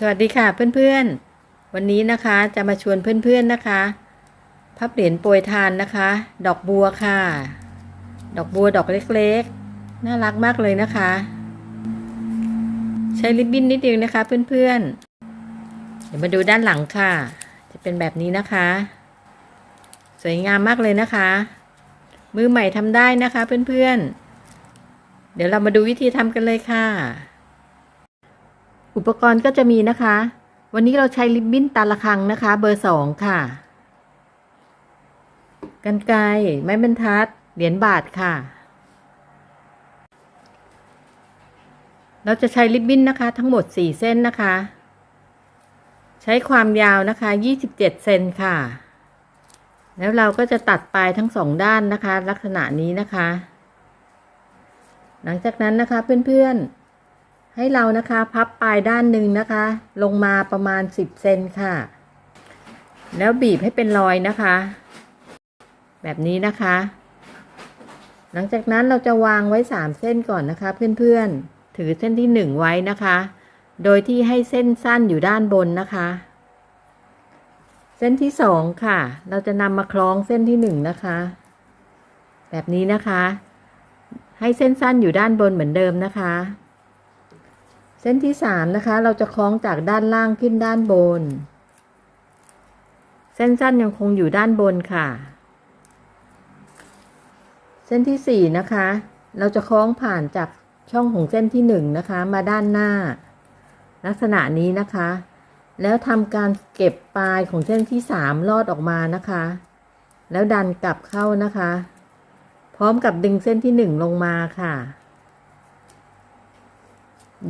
สวัสดีค่ะเพื่อนๆ วันนี้นะคะจะมาชวนเพื่อนๆนะคะ พับเหรียญโปรยทานนะคะ ดอกบัวค่ะ ดอกบัวดอกเล็กๆ น่ารักมากเลยนะคะ ใช้ริบบิ้นนิดเดียวนะคะเพื่อนๆ เดี๋ยวมาดูด้านหลังค่ะ จะเป็นแบบนี้นะคะ สวยงามมากเลยนะคะ มือใหม่ทำได้นะคะเพื่อนๆ เดี๋ยวเรามาดูวิธีทำกันเลยค่ะ อุปกรณ์ก็จะมีนะคะ วันนี้เราใช้ริบบิ้นตาละคังนะคะ เบอร์สองค่ะกันไกรไม้บรรทัด เหรียญบาทค่ะ เราจะใช้ริบบิ้นนะคะ ทั้งหมด 4 เส้นนะคะ ใช้ความยาวนะคะ 27 เซนค่ะ แล้วเราก็จะตัดปลายทั้งสองด้านนะคะ ลักษณะนี้นะคะ หลังจากนั้นนะคะเพื่อนๆ ให้เรานะคะพับปลายด้านหนึ่งนะคะ ลงมาประมาณ 10 เซนค่ะ แล้วบีบให้เป็นรอยนะคะ แบบนี้นะคะ หลังจากนั้นเราจะวางไว้ 3 เส้นก่อนนะคะ เพื่อนๆ ถือเส้นที่ 1 ไว้นะคะ โดยที่ให้เส้นสั้นอยู่ด้านบนนะคะ เส้นที่ 2 ค่ะ เราจะนำมาคล้องเส้นที่ 1 นะคะ แบบนี้นะคะ ให้เส้นสั้นอยู่ด้านบนเหมือนเดิมนะคะ เส้นที่สามนะคะ เราจะคล้องจากด้านล่างขึ้นด้านบน เส้นสั้นยังคงอยู่ด้านบนค่ะ เส้นที่สี่นะคะ เราจะคล้องผ่านจากช่องของเส้นที่หนึ่งนะคะ มาด้านหน้า ลักษณะนี้นะคะ แล้วทำการเก็บปลายของเส้นที่สามลอดออกมานะคะ แล้วดันกลับเข้านะคะ พร้อมกับดึงเส้นที่หนึ่งลงมาค่ะ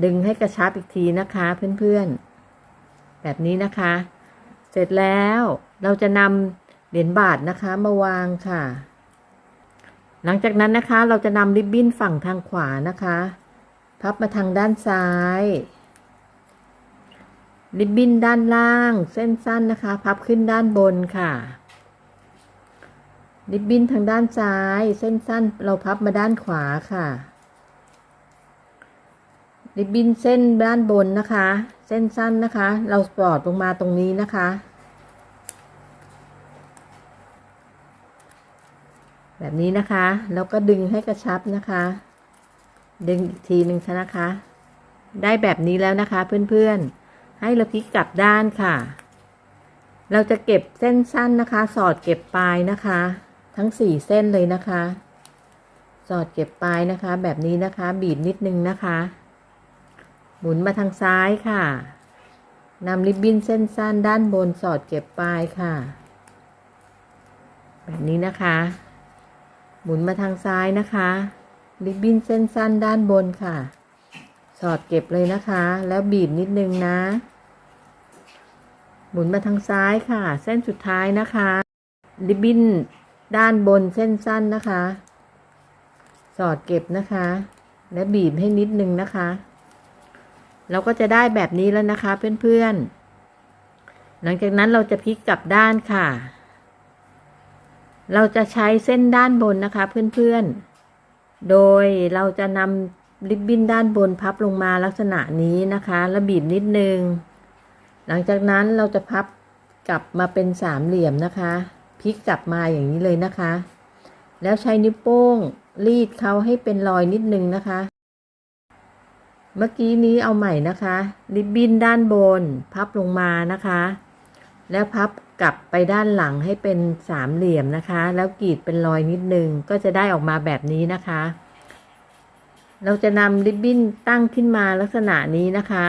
ดึงให้กระชับอีกทีนะคะเพื่อนๆ แบบนี้นะคะ เสร็จแล้วเราจะนำเหรียญบาทนะคะมาวางค่ะ หลังจากนั้นนะคะเราจะนำริบบิ้นฝั่งทางขวานะคะ พับมาทางด้านซ้าย ริบบิ้นด้านล่างเส้นสั้นนะคะ พับขึ้นด้านบนค่ะ ริบบิ้นทางด้านซ้าย เส้นสั้นเราพับมาด้านขวาค่ะ ริบบิ้นเส้นด้านบนนะคะ เส้นสั้นนะคะ เราสอดลงมาตรงนี้นะคะ แบบนี้นะคะ แล้วก็ดึงให้กระชับนะคะ ดึงอีกทีหนึ่งนะคะ ได้แบบนี้แล้วนะคะเพื่อนๆ ให้เราพลิกกลับด้านค่ะ เราจะเก็บเส้นสั้นนะคะ สอดเก็บปลายนะคะ ทั้งสี่เส้นเลยนะคะ สอดเก็บปลายนะคะ แบบนี้นะคะ บีบนิดนึงนะคะ หมุนมาทางซ้ายค่ะนำริบบิ้นเส้นสั้นด้านบนสอดเก็บปลายค่ะ แบบนี้นะคะ หมุนมาทางซ้ายนะคะ ริบบิ้นเส้นสั้นด้านบนค่ะ สอดเก็บเลยนะคะ แล้วบีบนิดนึงนะ หมุนมาทางซ้ายค่ะ เส้นสุดท้ายนะคะ ริบบิ้นด้านบนเส้นสั้นนะคะ สอดเก็บนะคะ และบีบให้นิดนึงนะคะ เราก็จะได้แบบนี้แล้วนะคะเพื่อนๆ หลังจากนั้นเราจะพลิกกลับด้านค่ะ เราจะใช้เส้นด้านบนนะคะเพื่อนๆ โดยเราจะนำริบบิ้นด้านบนพับลงมาลักษณะนี้นะคะแล้วบีบนิดนึง หลังจากนั้นเราจะพับกลับมาเป็นสามเหลี่ยมนะคะพลิกกลับมาอย่างนี้เลยนะคะ แล้วใช้นิ้วโป้งรีดเขาให้เป็นรอยนิดนึงนะคะ เมื่อกี้นี้เอาใหม่นะคะ ริบบิ้นด้านบน พับลงมานะคะ แล้วพับกลับไปด้านหลังให้เป็นสามเหลี่ยมนะคะ แล้วกรีดเป็นรอยนิดนึง ก็จะได้ออกมาแบบนี้นะคะ เราจะนำริบบิ้นตั้งขึ้นมาลักษณะนี้นะคะ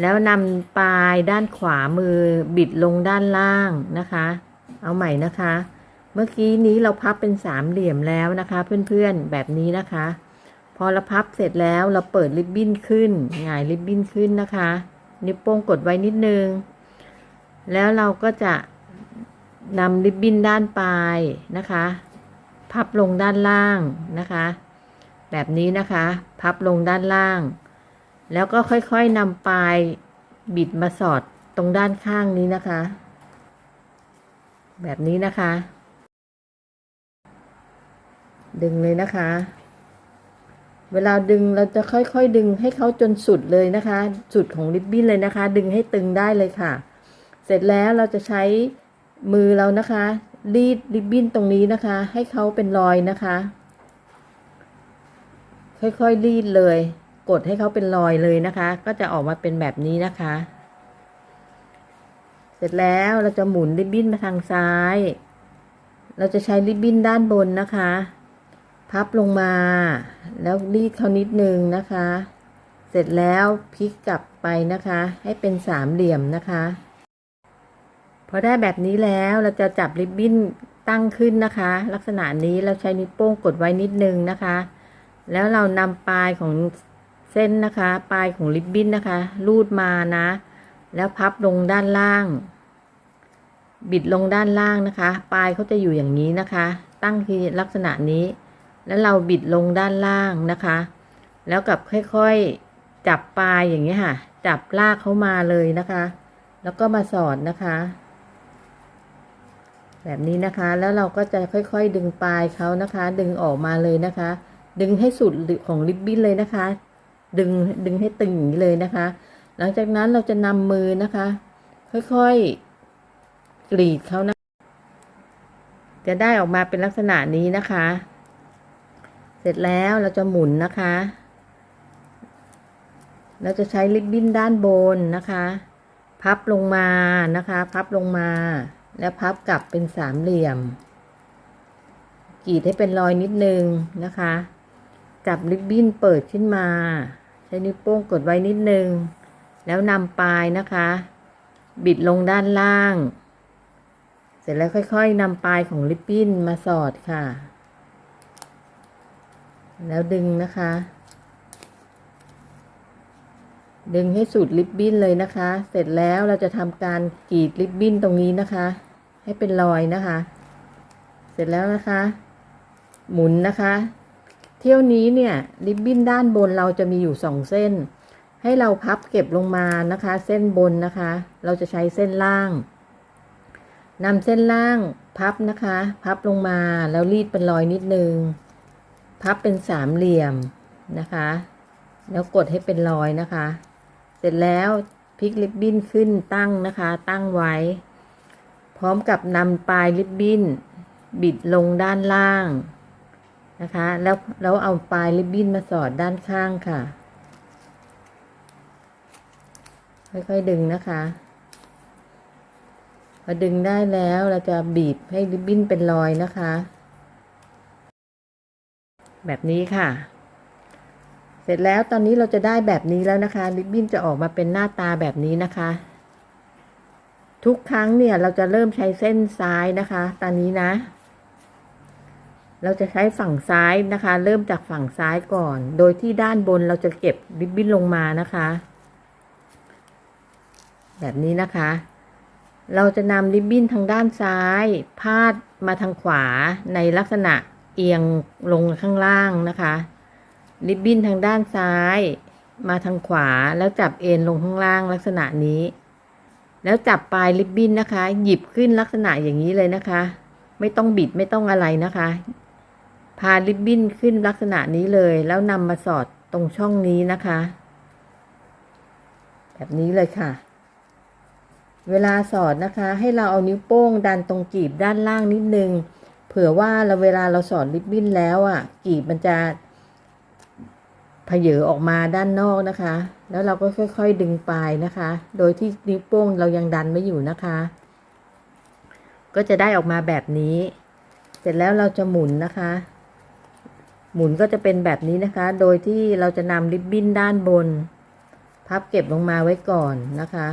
แล้วนำปลายด้านขวามือบิดลงด้านล่างนะคะ เอาใหม่นะคะ เมื่อกี้นี้เราพับเป็นสามเหลี่ยมแล้วนะคะ เพื่อนๆแบบนี้นะคะ พอเราพับเสร็จแล้วเราเปิดริบบิ้นขึ้นหงายริบบิ้นขึ้นนะคะ นิ้วโป้งกดไว้นิดนึง แล้วเราก็จะนำริบบิ้นด้านปลายนะคะ พับลงด้านล่างนะคะ แบบนี้นะคะ พับลงด้านล่าง แล้วก็ค่อยๆนำปลายบิดมาสอดตรงด้านข้างนี้นะคะ แบบนี้นะคะ ดึงเลยนะคะ เวลาดึงเราจะค่อยๆดึงให้เขาจนสุดเลยนะคะ สุดของริบบิ้นเลยนะคะ ดึงให้ตึงได้เลยค่ะ เสร็จแล้วเราจะใช้มือเรานะคะ รีดริบบิ้นตรงนี้นะคะ ให้เขาเป็นรอยนะคะ ค่อยๆรีดเลย กดให้เขาเป็นรอยเลยนะคะ ก็จะออกมาเป็นแบบนี้นะคะ เสร็จแล้วเราจะหมุนริบบิ้นมาทางซ้าย เราจะใช้ริบบิ้นด้านบนนะคะ พับลงมา แล้วรีดเขานิดนึงนะคะ เสร็จแล้วพลิกกลับไปนะคะ ให้เป็นสามเหลี่ยมนะคะพอได้แบบนี้แล้วเราจะจับริบบิ้นตั้งขึ้นนะคะ ลักษณะนี้เราใช้นิ้วโป้งกดไว้นิดนึงนะคะ แล้วเรานำปลายของเส้นนะคะ ปลายของริบบิ้นนะคะ ลูดมานะ แล้วพับลงด้านล่าง บิดลงด้านล่างนะคะ ปลายเขาจะอยู่อย่างนี้นะคะ ตั้งที่ลักษณะนี้ แล้วเราบิดลงด้านล่างนะคะ แล้วกับค่อยๆจับปลายอย่างนี้ค่ะ จับลากเขามาเลยนะคะ แล้วก็มาสอดนะคะ แบบนี้นะคะ แล้วเราก็จะค่อยๆดึงปลายเขานะคะ ดึงออกมาเลยนะคะ ดึงให้สุดของริบบิ้นเลยนะคะ ดึงดึงให้ตึงอย่างนี้เลยนะคะ หลังจากนั้นเราจะนำมือนะคะ ค่อยๆกรีดเขานะจะได้ออกมาเป็นลักษณะนี้นะคะ เสร็จแล้วเราจะหมุนนะคะ เราจะใช้ริบบิ้นด้านบนนะคะ พับลงมานะคะ พับลงมา แล้วพับกลับเป็นสามเหลี่ยมกรีดให้เป็นรอยนิดนึงนะคะ จับริบบิ้นเปิดขึ้นมา ใช้นิ้วโป้งกดไว้นิดนึง แล้วนำปลายนะคะ บิดลงด้านล่าง เสร็จแล้วค่อยๆนำปลายของริบบิ้นมาสอดค่ะ แล้วดึงนะคะ ดึงให้สุดริบบิ้นเลยนะคะ เสร็จแล้วเราจะทำการกรีดริบบิ้นตรงนี้นะคะ ให้เป็นรอยนะคะ เสร็จแล้วนะคะ หมุนนะคะ เที่ยวนี้เนี่ยริบบิ้นด้านบนเราจะมีอยู่สองเส้น ให้เราพับเก็บลงมานะคะ เส้นบนนะคะ เราจะใช้เส้นล่างนำเส้นล่างพับนะคะ พับลงมาแล้วรีดเป็นรอยนิดนึง พับเป็นสามเหลี่ยมนะคะ แล้วกดให้เป็นรอยนะคะ เสร็จแล้วพลิกริบบิ้นขึ้นตั้งนะคะ ตั้งไว้ พร้อมกับนำปลายริบบิ้น บิดลงด้านล่างนะคะ แล้วแล้วเอาปลายริบบิ้นมาสอดด้านข้างค่ะ ค่อยๆดึงนะคะพอดึงได้แล้วเราจะบีบให้ริบบิ้นเป็นรอยนะคะ แบบนี้ค่ะ เสร็จแล้วตอนนี้เราจะได้แบบนี้แล้วนะคะ ริบบิ้นจะออกมาเป็นหน้าตาแบบนี้นะคะ ทุกครั้งเนี่ยเราจะเริ่มใช้เส้นซ้ายนะคะ ตอนนี้นะ เราจะใช้ฝั่งซ้ายนะคะ เริ่มจากฝั่งซ้ายก่อน โดยที่ด้านบนเราจะเก็บริบบิ้นลงมานะคะ แบบนี้นะคะเราจะนำริบบิ้นทางด้านซ้าย พาดมาทางขวาในลักษณะ เอียงลงข้างล่างนะคะ ริบบิ้นทางด้านซ้าย มาทางขวาแล้วจับเอ็นลงข้างล่างลักษณะนี้ แล้วจับปลายริบบิ้นนะคะ หยิบขึ้นลักษณะอย่างนี้เลยนะคะ ไม่ต้องบิดไม่ต้องอะไรนะคะ พาริบบิ้นขึ้นลักษณะนี้เลย แล้วนำมาสอดตรงช่องนี้นะคะ แบบนี้เลยค่ะเวลาสอดนะคะ ให้เราเอานิ้วโป้งดันตรงกีบด้านล่างนิดนึง เผื่อว่าเราเวลาเราสอดริบบิ้นแล้วอะกีบมันจะเพเยอออกมาด้านนอกนะคะ แล้วเราก็ค่อย ๆ ดึงปลายนะคะ โดยที่นิ้วโป้งเรายังดันไม่อยู่นะคะ ก็จะได้ออกมาแบบนี้ เสร็จแล้วเราจะหมุนนะคะ หมุนก็จะเป็นแบบนี้นะคะ โดยที่เราจะนำริบบิ้นด้านบน พับเก็บลงมาไว้ก่อนนะคะ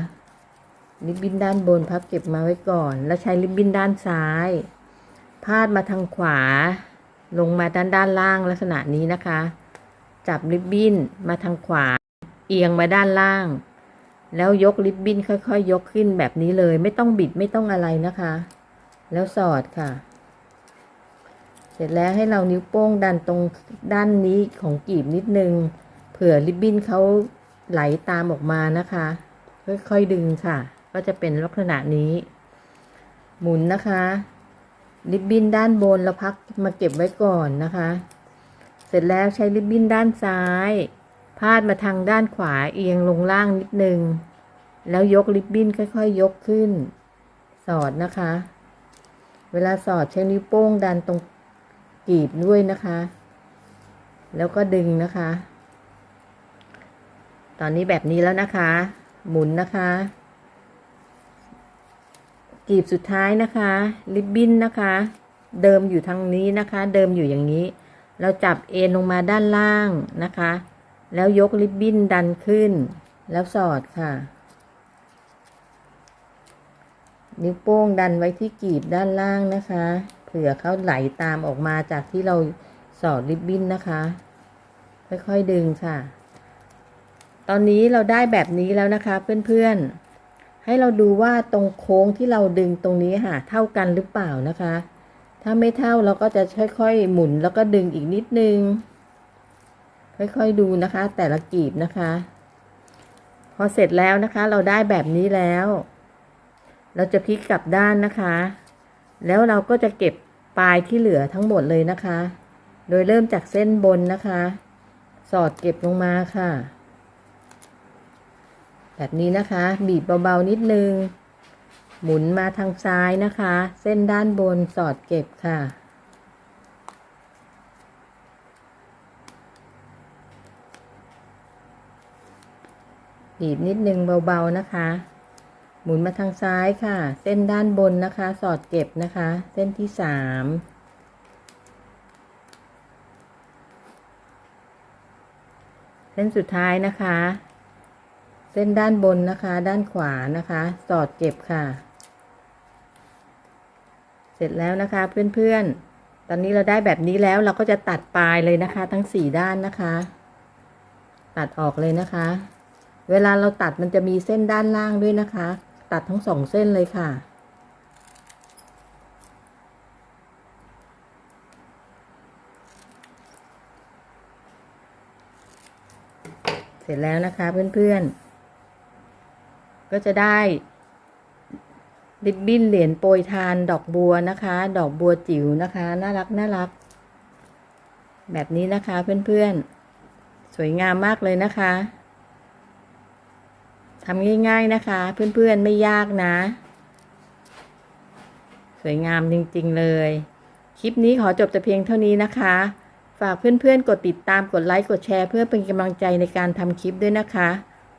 ริบบิ้นด้านบน พับเก็บมาไว้ก่อน แล้วใช้ริบบิ้นด้านซ้าย พาดมาทางขวา ลงมาด้านด้านล่างลักษณะนี้นะคะ จับริบบิ้นมาทางขวา เอียงมาด้านล่าง แล้วยกริบบิ้นค่อยๆยยกขึ้นแบบนี้เลย ไม่ต้องบิดไม่ต้องอะไรนะคะ แล้วสอดค่ะ เสร็จแล้วให้เรานิ้วโป้งดันตรงด้านนี้ของกีบนิดนึง เผื่อริบบิ้นเขาไหลตามออกมานะคะ ค่อยๆดึงค่ะ ก็จะเป็นลักษณะนี้ หมุนนะคะ ริบบิ้นด้านบนเราพักมาเก็บไว้ก่อนนะคะ เสร็จแล้วใช้ริบบิ้นด้านซ้าย พาดมาทางด้านขวาเอียงลงล่างนิดนึง แล้วยกริบบิ้นค่อยๆยกขึ้น สอดนะคะ เวลาสอดใช้นิ้วโป้งดันตรงกีบด้วยนะคะ แล้วก็ดึงนะคะ ตอนนี้แบบนี้แล้วนะคะ หมุนนะคะ กีบสุดท้ายนะคะ ริบบิ้นนะคะ เดิมอยู่ทางนี้นะคะ เดิมอยู่อย่างนี้ เราจับเอ็นลงมาด้านล่างนะคะ แล้วยกริบบิ้นดันขึ้น แล้วสอดค่ะ นิ้วโป้งดันไว้ที่กีบด้านล่างนะคะ เผื่อเขาไหลตามออกมาจากที่เราสอดริบบิ้นนะคะ ค่อยๆดึงค่ะ ตอนนี้เราได้แบบนี้แล้วนะคะเพื่อนๆ ให้เราดูว่าตรงโค้งที่เราดึงตรงนี้ค่ะ เท่ากันหรือเปล่านะคะ ถ้าไม่เท่าเราก็จะค่อยๆหมุนแล้วก็ดึงอีกนิดนึง ค่อยๆดูนะคะ แต่ละกีบนะคะ พอเสร็จแล้วนะคะ เราได้แบบนี้แล้ว เราจะพลิกกลับด้านนะคะ แล้วเราก็จะเก็บปลายที่เหลือทั้งหมดเลยนะคะ โดยเริ่มจากเส้นบนนะคะ สอดเก็บลงมาค่ะ แบบนี้นะคะ บีบเบาๆนิดนึง หมุนมาทางซ้ายนะคะ เส้นด้านบนสอดเก็บค่ะ บีบนิดนึงเบาๆนะคะ หมุนมาทางซ้ายค่ะ เส้นด้านบนนะคะ สอดเก็บนะคะ เส้นที่สามเส้นสุดท้ายนะคะ เส้นด้านบนนะคะ ด้านขวานะคะ สอดเก็บค่ะ เสร็จแล้วนะคะเพื่อนๆ ตอนนี้เราได้แบบนี้แล้วเราก็จะตัดปลายเลยนะคะ ทั้งสี่ด้านนะคะ ตัดออกเลยนะคะ เวลาเราตัดมันจะมีเส้นด้านล่างด้วยนะคะ ตัดทั้งสองเส้นเลยค่ะเสร็จแล้วนะคะเพื่อนๆ ก็จะได้ริบบิ้นเหรียญโปรยทานดอกบัวนะคะ ดอกบัวจิ๋วนะคะ น่ารักน่ารัก แบบนี้นะคะเพื่อนๆ สวยงามมากเลยนะคะทำง่ายๆนะคะ เพื่อนๆไม่ยากนะ สวยงามจริงๆเลย คลิปนี้ขอจบแต่เพียงเท่านี้นะคะ ฝากเพื่อนๆ กดติดตามกดไลค์กดแชร์เพื่อเป็นกำลังใจในการทำคลิปด้วยนะคะ